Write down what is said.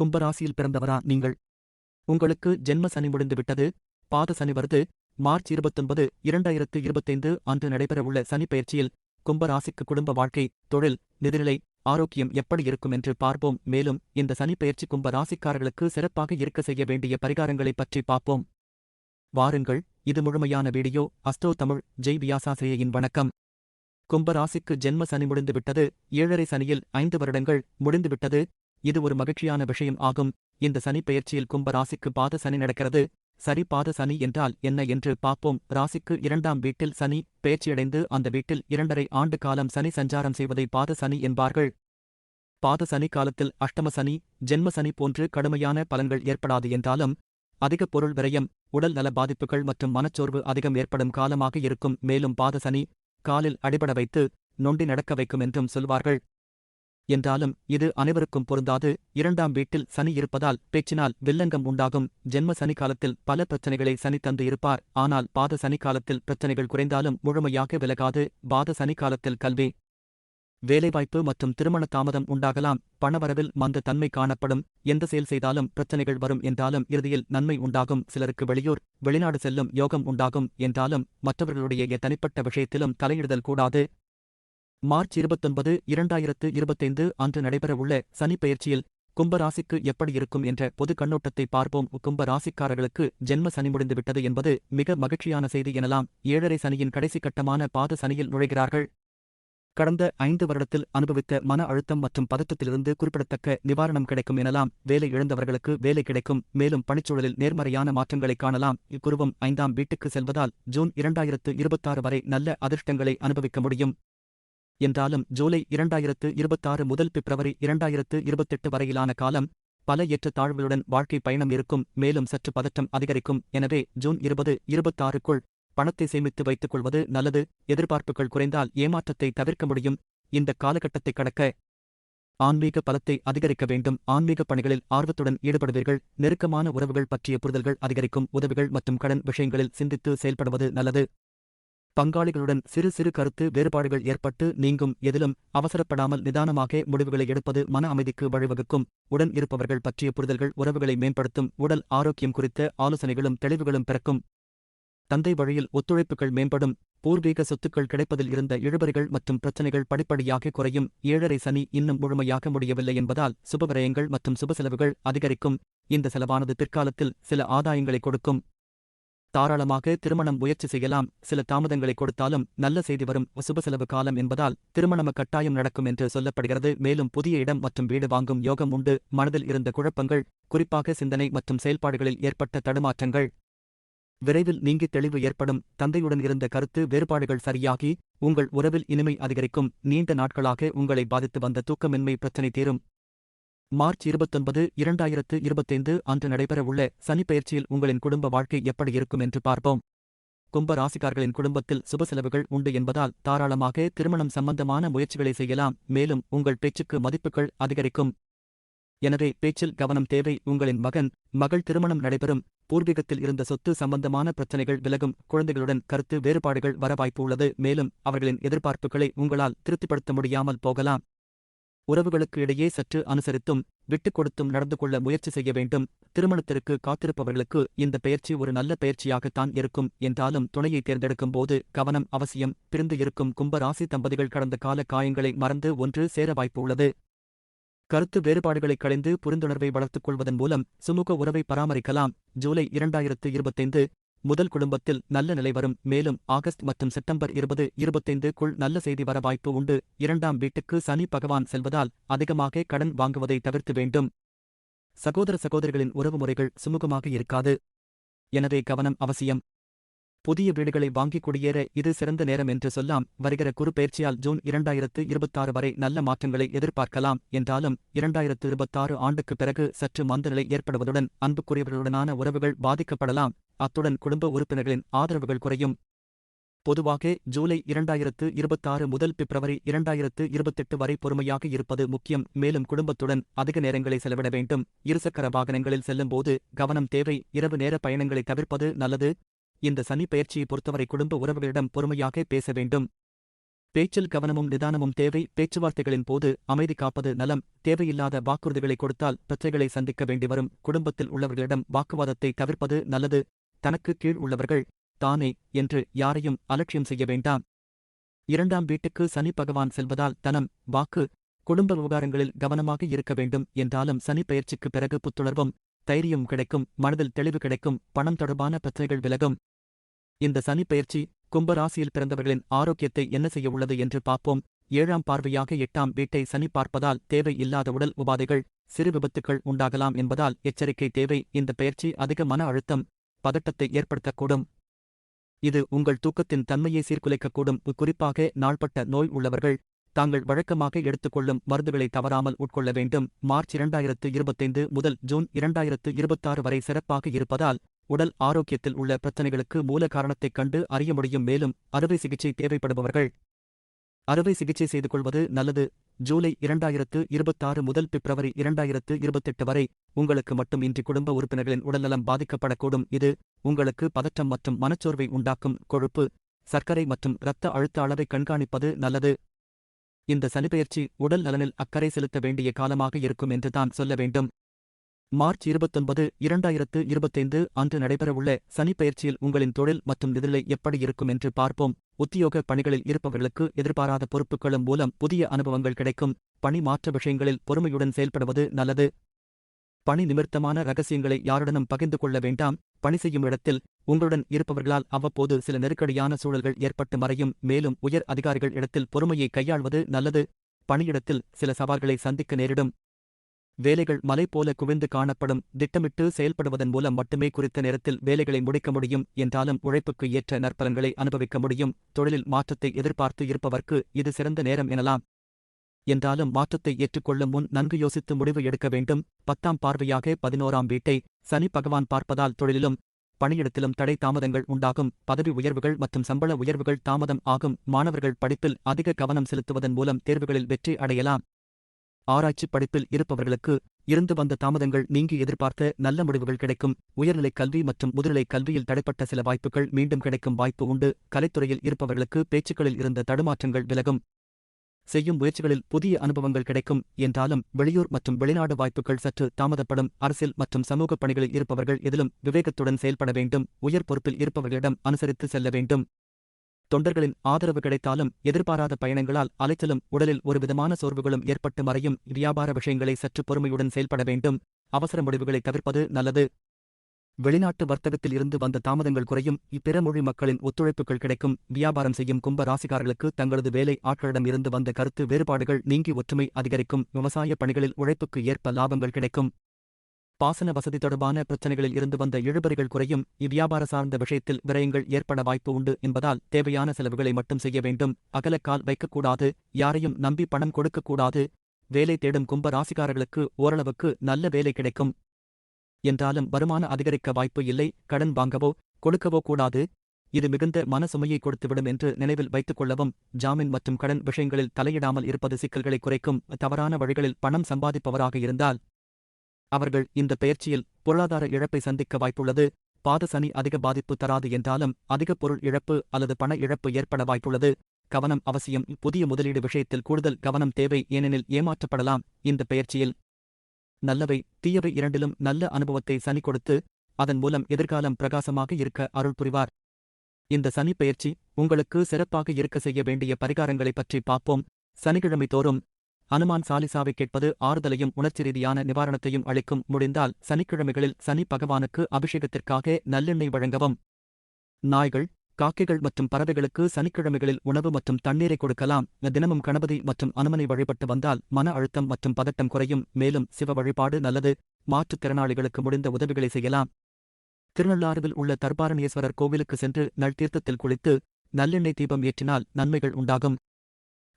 கும்பராசியில் பிறந்தவரா நீங்கள்? உங்களுக்கு ஜென்ம சனி முடிந்துவிட்டது. பாத சனி வருது. மார்ச் இருபத்தொன்பது இரண்டாயிரத்து இருபத்தைந்து அன்று நடைபெறவுள்ள சனி பயிற்சியில் கும்பராசிக்கு குடும்ப வாழ்க்கை தொழில் நிதிநிலை ஆரோக்கியம் எப்படி இருக்கும் என்று பார்ப்போம். மேலும் இந்த சனி பயிற்சி கும்ப ராசிக்காரர்களுக்கு சிறப்பாக இருக்க செய்ய வேண்டிய பரிகாரங்களை பற்றி பார்ப்போம். வாருங்கள். இது முழுமையான வீடியோ. அஸ்டோ தமிழ். ஜெய் வியாசாசிரியையின் வணக்கம். கும்பராசிக்கு ஜென்ம சனி முடிந்துவிட்டது. ஏழரை சனியில் ஐந்து வருடங்கள் முடிந்துவிட்டது. இது ஒரு மகிழ்ச்சியான விஷயம் ஆகும். இந்த சனி பெயர்ச்சியில் கும்ப ராசிக்கு பாத சனி நடக்கிறது. சரி பாத சனி என்றால் என்ன என்று பார்ப்போம். ராசிக்கு இரண்டாம் வீட்டில் சனி பேச்சியடைந்து அந்த வீட்டில் இரண்டரை ஆண்டு காலம் சனி சஞ்சாரம் செய்வதை பாத சனி என்பார்கள். பாத சனி காலத்தில் அஷ்டம சனி ஜென்ம சனி போன்று கடுமையான பலன்கள் ஏற்படாது என்றாலும் அதிக பொருள் விரயம் உடல் நல பாதிப்புகள் மற்றும் மனச்சோர்வு அதிகம் ஏற்படும் காலமாக இருக்கும். மேலும் பாத சனி காலில் அடிபட வைத்து நொண்டி நடக்க வைக்கும் என்றும் சொல்வார்கள். என்றாலும் இது அனைவருக்கும் பொருந்தாது. இரண்டாம் வீட்டில் சனி இருப்பதால் பேச்சினால் வில்லங்கம் உண்டாகும். ஜென்ம சனி காலத்தில் பல பிரச்சனைகளை சனி தந்து இருப்பார். ஆனால் பாத சனி காலத்தில் பிரச்சனைகள் குறைந்தாலும் முழுமையாக விலகாது. பாத சனி காலத்தில் கல்வி வேலைவாய்ப்பு மற்றும் திருமண தாமதம் உண்டாகலாம். பணவரவில் மந்த தன்மை காணப்படும். எந்த செயல் செய்தாலும் பிரச்சனைகள் வரும் என்றாலும் இறுதியில் நன்மை உண்டாகும். சிலருக்கு வெளியூர் வெளிநாடு செல்லும் யோகம் உண்டாகும் என்றாலும் மற்றவர்களுடைய தனிப்பட்ட விஷயத்திலும் தலையிடுதல் கூடாது. மார்ச் இருபத்தொன்பது இரண்டாயிரத்து இருபத்தைந்து அன்று நடைபெறவுள்ள சனி பயிற்சியில் கும்பராசிக்கு எப்படி இருக்கும் என்ற பொது கண்ணோட்டத்தை பார்ப்போம். கும்பராசிக்காரர்களுக்கு ஜென்ம சனி முடிந்துவிட்டது என்பது மிக மகிழ்ச்சியான செய்தி எனலாம். ஏழரை சனியின் கடைசி கட்டமான பாத சனியில் நுழைகிறார்கள். கடந்த ஐந்து வருடத்தில் அனுபவித்த மன அழுத்தம் மற்றும் பதற்றத்திலிருந்து குறிப்பிடத்தக்க நிவாரணம் கிடைக்கும் எனலாம். வேலை இழந்தவர்களுக்கு வேலை கிடைக்கும். மேலும் பணிச்சூழலில் நேர்மறையான மாற்றங்களை காணலாம். இக்குருவம் ஐந்தாம் வீட்டுக்கு செல்வதால் ஜூன் இரண்டாயிரத்து இருபத்தாறு வரை நல்ல அதிர்ஷ்டங்களை அனுபவிக்க முடியும். என்றாலும் ஜூலை இரண்டாயிரத்து இருபத்தாறு முதல் பிப்ரவரி இரண்டாயிரத்து இருபத்தெட்டு வரையிலான காலம் பல ஏற்ற தாழ்வுகளுடன் வாழ்க்கை பயணம் இருக்கும். மேலும் சற்று பதற்றம் அதிகரிக்கும். எனவே ஜூன் இருபது இருபத்தாறுக்குள் பணத்தை சேமித்து வைத்துக் கொள்வது நல்லது. எதிர்பார்ப்புகள் குறைந்தால் ஏமாற்றத்தை தவிர்க்க முடியும். இந்த காலகட்டத்தை கடக்க ஆன்மீக பலத்தை அதிகரிக்க வேண்டும். ஆன்மீக பணிகளில் ஆர்வத்துடன் ஈடுபடுவீர்கள். நெருக்கமான உறவுகள் பற்றிய புரிதல்கள் அதிகரிக்கும். உதவிகள் மற்றும் கடன் விஷயங்களில் சிந்தித்து செயல்படுவது நல்லது. பங்காளிகளுடன் சிறு சிறு கருத்து வேறுபாடுகள் ஏற்பட்டு நீங்கும் எதிலும் அவசரப்படாமல் நிதானமாக முடிவுகளை எடுப்பது மன அமைதிக்கு வழிவகுக்கும். உடன் இருப்பவர்கள் பற்றிய புரிதல்கள் உறவுகளை மேம்படுத்தும். உடல் ஆரோக்கியம் குறித்த ஆலோசனைகளும் தெளிவுகளும் பிறக்கும். தந்தை வழியில் ஒத்துழைப்புகள் மேம்படும். பூர்வீக சொத்துக்கள் கிடைப்பதில் இருந்த இழுபறிகள் மற்றும் பிரச்சனைகள் படிப்படியாக குறையும். ஏழரை சனி இன்னும் முழுமையாக முடியவில்லை என்பதால் சுபவிரயங்கள் மற்றும் சுப செலவுகள் அதிகரிக்கும். இந்த செலவானது பிற்காலத்தில் சில ஆதாயங்களை கொடுக்கும். தாராளமாக திருமணம் முயற்சி செய்யலாம். சில தாமதங்களை கொடுத்தாலும் நல்ல செய்தி வரும். சுப செலவு காலம் என்பதால் திருமணம் கட்டாயம் நடக்கும் என்று சொல்லப்படுகிறது. மேலும் புதிய இடம் மற்றும் வீடு வாங்கும் யோகம் உண்டு. மனதில் இருந்த குழப்பங்கள் குறிப்பாக சிந்தனை மற்றும் செயல்பாடுகளில் ஏற்பட்ட தடுமாற்றங்கள். விரைவில் நீங்கி தெளிவு ஏற்படும். தந்தையுடன் இருந்த கருத்து வேறுபாடுகள் சரியாகி உங்கள் உறவில் இனிமை அதிகரிக்கும். நீண்ட நாட்களாக உங்களை பாதித்து வந்த தூக்கமின்மை பிரச்சினை தீரும். மார்ச் இருபத்தொன்பது இரண்டாயிரத்து இருபத்தைந்து அன்று நடைபெறவுள்ள சனிப்பெயர்ச்சியில் உங்களின் குடும்ப வாழ்க்கை எப்படி இருக்கும் என்று பார்ப்போம். கும்ப ராசிக்கார்களின் குடும்பத்தில் சுப செலவுகள் உண்டு என்பதால் தாராளமாக திருமணம் சம்பந்தமான முயற்சிகளை செய்யலாம் மேலும் உங்கள் பேச்சுக்கு மதிப்புகள் அதிகரிக்கும். எனவே பேச்சில் கவனம் தேவை உங்களின் மகன் மகள் திருமணம் நடைபெறும் பூர்வீகத்தில் இருந்த சொத்து சம்பந்தமான பிரச்சனைகள் விலகும் குழந்தைகளுடன் கருத்து வேறுபாடுகள் வர வாய்ப்பு உள்ளது மேலும் அவர்களின் எதிர்பார்ப்புகளை உங்களால் திருப்திப்படுத்த முடியாமல் போகலாம். உறவுகளுக்கு இடையே சற்று அனுசரித்தும் விட்டுக் கொடுத்தும் நடந்து கொள்ள முயற்சி செய்ய வேண்டும். திருமணத்திற்கு காத்திருப்பவர்களுக்கு இந்த பயிற்சி ஒரு நல்ல பயிற்சியாகத்தான் இருக்கும். என்றாலும் துணையை தேர்ந்தெடுக்கும் போது கவனம் அவசியம். பிரிந்து இருக்கும் கும்பராசி தம்பதிகள் கடந்த கால காயங்களை மறந்து ஒன்று சேர வாய்ப்பு உள்ளது. கருத்து வேறுபாடுகளை களைந்து புரிந்துணர்வை வளர்த்துக் கொள்வதன் மூலம் சுமூக உறவை பராமரிக்கலாம். ஜூலை இரண்டாயிரத்து இருபத்தைந்து முதல் குடும்பத்தில் நல்ல நிலை வரும். மேலும் ஆகஸ்ட் மற்றும் செப்டம்பர் இருபது இருபத்தைந்துக்குள் நல்ல செய்தி வர வாய்ப்பு உண்டு. இரண்டாம் வீட்டுக்கு சனி பகவான் செல்வதால் அதிகமாக கடன் வாங்குவதை தவிர்த்து வேண்டும். சகோதர சகோதரிகளின் உறவுமுறைகள் சுமூகமாக இருக்காது. எனவே கவனம் அவசியம். புதிய வீடுகளை வாங்கிக் குடியேற இது சிறந்த நேரம் என்று சொல்லாம். வருகிற குறு பயிற்சியால் ஜூன் இரண்டாயிரத்து இருபத்தாறு வரை நல்ல மாற்றங்களை எதிர்பார்க்கலாம். என்றாலும் இரண்டாயிரத்து இருபத்தாறு ஆண்டுக்கு பிறகு சற்று மந்தநிலை ஏற்படுவதுடன் அன்புக்குரியவர்களுடனான உறவுகள் பாதிக்கப்படலாம். அத்துடன் குடும்ப உறுப்பினர்களின் ஆதரவுகள் குறையும். பொதுவாக ஜூலை இரண்டாயிரத்து இருபத்தாறு முதல் பிப்ரவரி இரண்டாயிரத்து இருபத்தெட்டு வரை பொறுமையாக இருப்பது முக்கியம். மேலும் குடும்பத்துடன் அதிக நேரங்களை செலவிட வேண்டும். இருசக்கர வாகனங்களில் செல்லும்போது கவனம் தேவை. இரவு நேர பயணங்களை தவிர்ப்பது நல்லது. இந்த சனி பயிற்சியை பொறுத்தவரை குடும்ப உறவுகளிடம் பொறுமையாக பேச வேண்டும். பேச்சில் கவனமும் நிதானமும் தேவை. பேச்சுவார்த்தைகளின் போது அமைதி காப்பது நலம். தேவையில்லாத வாக்குறுதிகளை கொடுத்தால் பிரச்சனைகளை சந்திக்க வேண்டி வரும் குடும்பத்தில் உள்ளவர்களிடம் வாக்குவாதத்தை தவிர்ப்பது நல்லது. தனக்கு கீழ் உள்ளவர்கள் தானே என்று யாரையும் அலட்சியம் செய்ய வேண்டாம். இரண்டாம் வீட்டுக்கு சனி பகவான் செல்வதால் தனம் வாக்கு குடும்ப விவகாரங்களில் கவனமாக இருக்க வேண்டும் என்றாலும் சனி பயிற்சிக்கு பிறகு புத்துணர்வும் தைரியம் கிடைக்கும் மனதில் தெளிவு கிடைக்கும் பணம் தொடர்பான பிரச்சனைகள் விலகும். இந்த சனி பயிற்சி கும்ப ராசியில் பிறந்தவர்களின் ஆரோக்கியத்தை என்ன செய்ய உள்ளது என்று பார்ப்போம். ஏழாம் பார்வையாக எட்டாம் வீட்டை சனி பார்ப்பதால் தேவை இல்லாத உடல் உபாதைகள் சிறு விபத்துக்கள் உண்டாகலாம் என்பதால் எச்சரிக்கை தேவை. இந்த பெயர்ச்சி அதிக மன அழுத்தம் பதட்டத்தை ஏற்படுத்தக்கூடும். இது உங்கள் தூக்கத்தின் தன்மையை சீர்குலைக்கக்கூடும். குறிப்பாக நாள்பட்ட நோய் உள்ளவர்கள் தாங்கள் வழக்கமாக எடுத்துக்கொள்ளும் மருந்துகளை தவறாமல் உட்கொள்ள வேண்டும். மார்ச் இரண்டாயிரத்து இருபத்தைந்து முதல் ஜூன் இரண்டாயிரத்து இருபத்தாறு வரை சிறப்பாக இருப்பதால் உடல் ஆரோக்கியத்தில் உள்ள பிரச்சனைகளுக்கு மூல காரணத்தைக் கண்டு அறிய முடியும். மேலும் அறுவை சிகிச்சை தேவைப்படுபவர்கள் அறுவை சிகிச்சை செய்து கொள்வது நல்லது. ஜூலை இரண்டாயிரத்து இருபத்தாறு முதல் பிப்ரவரி இரண்டாயிரத்து இருபத்தெட்டு வரை உங்களுக்கு மட்டும் இன்றி குடும்ப உறுப்பினர்களின் உடல்நலம் பாதிக்கப்படக்கூடும். இது உங்களுக்கு பதற்றம் மற்றும் மனச்சோர்வை உண்டாக்கும் கொழுப்பு சர்க்கரை மற்றும் இரத்த அழுத்த அளவை கண்காணிப்பது நல்லது. இந்த சனிப்பெயர்ச்சி உடல் நலனில் அக்கறை செலுத்த வேண்டிய காலமாக இருக்கும் என்று தான் சொல்ல வேண்டும். மார்ச் இருபத்தொன்பது இரண்டாயிரத்து இருபத்தைந்து அன்று நடைபெறவுள்ள சனிப்பெயர்ச்சியில் உங்களின் தொழில் மற்றும் நிதிநிலை எப்படி இருக்கும் என்று பார்ப்போம். உத்தியோக பணிகளில் இருப்பவர்களுக்கு எதிர்பாராத பொறுப்புகளும் மூலம் புதிய அனுபவங்கள் கிடைக்கும். பணி மாற்ற விஷயங்களில் பொறுமையுடன் செயல்படுவது நல்லது. பணி நிமித்தமான ரகசியங்களை யாருடனும் பகிர்ந்து கொள்ள வேண்டாம். பணி செய்யும் இடத்தில் உங்களுடன் இருப்பவர்களால் அவ்வப்போது சில நெருக்கடியான சூழல்கள் ஏற்பட்டு மறையும். மேலும் உயர் அதிகாரிகள் இடத்தில் பொறுமையை கையாள்வது நல்லது. பணியிடத்தில் சில சவால்களை சந்திக்க நேரிடும். வேலைகள் மலை போல குவிந்து காணப்படும் திட்டமிட்டு செயல்படுவதன் மூலம் மட்டுமே குறித்த நேரத்தில் வேலைகளை முடிக்க முடியும் என்றாலும் உழைப்புக்கு ஏற்ற நற்பலன்களை அனுபவிக்க முடியும். தொழிலில் மாற்றத்தை எதிர்பார்த்து இருப்பவர்க்கு இது சிறந்த நேரம் எனலாம். என்றாலும் மாற்றத்தை ஏற்றுக்கொள்ளும் முன் நன்கு யோசித்து முடிவு எடுக்க வேண்டும். பத்தாம் பார்வையாக பதினோராம் வீட்டை சனி பகவான் பார்ப்பதால் தொழிலிலும் பணியிடத்திலும் தடை தாமதங்கள் உண்டாகும். பதவி உயர்வுகள் மற்றும் சம்பள உயர்வுகள் தாமதம் ஆகும். மாணவர்கள் படிப்பில் அதிக கவனம் செலுத்துவதன் மூலம் தேர்வுகளில் வெற்றி அடையலாம். ஆராய்ச்சி படிப்பில் இருப்பவர்களுக்கு இருந்து வந்த தாமதங்கள் நீங்கி எதிர்பார்த்த நல்ல முடிவுகள் கிடைக்கும். உயர்நிலைக் கல்வி மற்றும் முதுநிலைக் கல்வியில் தடைப்பட்ட சில வாய்ப்புகள் மீண்டும் கிடைக்கும் வாய்ப்பு உண்டு. கலைத்துறையில் இருப்பவர்களுக்கு பேச்சுக்களில் இருந்த தடுமாற்றங்கள் விலகும். செய்யும் முயற்சிகளில் புதிய அனுபவங்கள் கிடைக்கும். என்றாலும் வெளியூர் மற்றும் வெளிநாடு வாய்ப்புகள் சற்று தாமதப்படும். அரசியல் மற்றும் சமூக பணிகளில் இருப்பவர்கள் எதிலும் விவேகத்துடன் செயல்பட வேண்டும். உயர் பொறுப்பில் இருப்பவர்களிடம் அனுசரித்து செல்ல வேண்டும். தொண்டர்களின் ஆதரவு கிடைத்தாலும் எதிர்பாராத பயணங்களால் அலைச்சலும் உடலில் ஒருவிதமான சோர்வுகளும் ஏற்பட்டு மறையும் வியாபார விஷயங்களை சற்று பொறுமையுடன் செயல்பட வேண்டும். அவசர முடிவுகளை தவிர்ப்பது நல்லது. வெளிநாட்டு வர்த்தகத்தில் இருந்து வந்த தாமதங்கள் குறையும். இப்பிற மொழி மக்களின் ஒத்துழைப்புகள் கிடைக்கும். வியாபாரம் செய்யும் கும்ப ராசிக்காரர்களுக்கு தங்களது வேலை ஆட்களிடம் இருந்து வந்த கருத்து வேறுபாடுகள் நீங்கி ஒற்றுமை அதிகரிக்கும். விவசாய பணிகளில் உழைப்புக்கு ஏற்ப லாபங்கள் கிடைக்கும். பாசன வசதி தொடர்பான பிரச்சனைகளில் இருந்து வந்த இழுபறிகள் குறையும். இவ்வியாபார சார்ந்த விஷயத்தில் விரயங்கள் ஏற்பட வாய்ப்பு உண்டு என்பதால் தேவையான செலவுகளை மட்டும் செய்ய வேண்டும். அகலக்கால் வைக்கக்கூடாது. யாரையும் நம்பி பணம் கொடுக்கக்கூடாது. வேலை தேடும் கும்ப ராசிக்காரர்களுக்கு ஓரளவுக்கு நல்ல வேலை கிடைக்கும். என்றாலும் வருமான அதிகரிக்க வாய்ப்பு இல்லை. கடன் வாங்கவோ கொடுக்கவோ கூடாது. இது மிகுந்த மன சுமையை கொடுத்துவிடும் என்று நினைவில் வைத்துக் கொள்ளவும் ஜாமீன் மற்றும் கடன் விஷயங்களில் தலையிடாமல் இருப்பது சிக்கல்களை குறைக்கும். தவறான வழிகளில் பணம் சம்பாதிப்பவராக இருந்தால் அவர்கள் இந்த பெயர்ச்சியில் பொருளாதார இழப்பை சந்திக்க வாய்ப்புள்ளது பாத சனி அதிக பாதிப்பு தராது என்றாலும் அதிக பொருள் இழப்பு அல்லது பண இழப்பு ஏற்பட வாய்ப்புள்ளது. கவனம் அவசியம். புதிய முதலீடு விஷயத்தில் கூடுதல் கவனம் தேவை ஏனெனில் ஏமாற்றப்படலாம் இந்த பெயர்ச்சியில். நல்லவை. தீயவை இரண்டிலும் நல்ல அனுபவத்தை சனி கொடுத்து அதன் மூலம் எதிர்காலம் பிரகாசமாக இருக்க அருள் புரிவார். இந்த சனி பயிற்சி உங்களுக்கு சிறப்பாக இருக்க செய்ய வேண்டிய பரிகாரங்களை பற்றி பார்ப்போம். சனிக்கிழமை தோறும் அனுமான் சாலிசாவை கேட்பது ஆறுதலையும் உணர்ச்சி ரீதியான நிவாரணத்தையும் அளிக்கும். முடிந்தால் சனிக்கிழமைகளில் சனி பகவானுக்கு அபிஷேகத்திற்காக நல்லெண்ணெய் வழங்கவும். நாய்கள் காக்கைகள் மற்றும் பறவைகளுக்கு சனிக்கிழமைகளில் உணவு மற்றும் தண்ணீரை கொடுக்கலாம். தினமும் கணபதி மற்றும் அனுமனை வழிபட்டு வந்தால் மன அழுத்தம் மற்றும் பதட்டம் குறையும். மேலும் சிவ வழிபாடு நல்லது. மாற்றுத்திறனாளிகளுக்கு முடிந்த உதவிகளை செய்யலாம். திருநள்ளாறுவில் உள்ள தர்பாரணேஸ்வரர் கோவிலுக்கு சென்று நல் தீர்த்தத்தில் குளித்து நல்லெண்ணெய் தீபம் ஏற்றினால் நன்மைகள் உண்டாகும்.